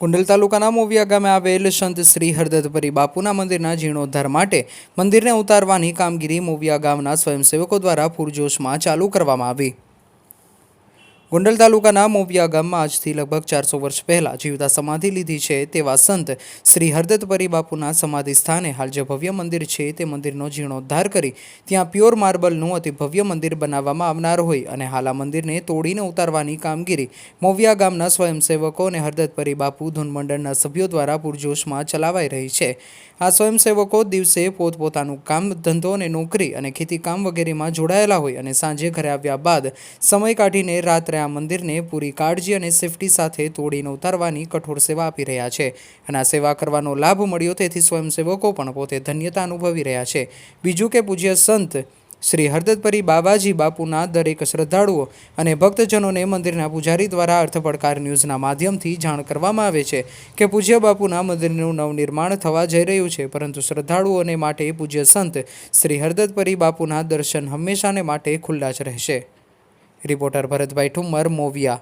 કુંડલ તાલુકાના મોવિયા ગામે આવેલ સંત શ્રી હરદત્તપરી બાપુના મંદિરના જીર્ણોદ્ધાર માટે મંદિરને ઉતારવાની કામગીરી મોવિયા ગામના સ્વયંસેવકો દ્વારા પૂરજોશમાં ચાલુ કરવામાં આવી. ગોંડલ તાલુકાના મોવિયા ગામમાં આજથી લગભગ ચારસો વર્ષ પહેલાં જીવતા સમાધિ લીધી છે તેવા સંત શ્રી હરદત્તપરી બાપુના સમાધિ સ્થાને હાલ જે ભવ્ય મંદિર છે તે મંદિરનો જીર્ણોદ્ધાર કરી ત્યાં પ્યોર માર્બલનું અતિ ભવ્ય મંદિર બનાવવામાં આવનાર હોય અને હાલ આ મંદિરને તોડીને ઉતારવાની કામગીરી મોવિયા ગામના સ્વયંસેવકો અને હરદત્તપરી બાપુ ધૂનમંડળના સભ્યો દ્વારા પૂરજોશમાં ચલાવાઈ રહી છે. આ સ્વયંસેવકો દિવસે પોતપોતાનું કામ, ધંધો અને નોકરી અને ખેતી કામ વગેરેમાં જોડાયેલા હોય અને સાંજે ઘરે આવ્યા બાદ સમય કાઢીને રાત્રે આ મંદિરને પૂરી કાળજી અને સેફટી સાથે તોડીને ઉતારવાની કઠોર સેવા આપી રહ્યા છે અને આ સેવા કરવાનો લાભ મળ્યો તેથી સ્વયંસેવકો પણ પોતે ધન્યતા અનુભવી રહ્યા છે. બીજું કે પૂજ્ય સંત શ્રી હરદતપરી બાબાજી બાપુના દરેક શ્રદ્ધાળુઓ અને ભક્તજનોને મંદિરના પૂજારી દ્વારા અર્થપડકાર ન્યૂઝના માધ્યમથી જાણ કરવામાં આવે છે કે પૂજ્ય બાપુના મંદિરનું નવનિર્માણ થવા જઈ રહ્યું છે, પરંતુ શ્રદ્ધાળુઓને માટે પૂજ્ય સંત શ્રી હરદતપરી બાપુના દર્શન હંમેશાને માટે ખુલ્લા જ રહેશે. રિપોર્ટર ભરતભાઈ ઠુમ્મર મોવિયા.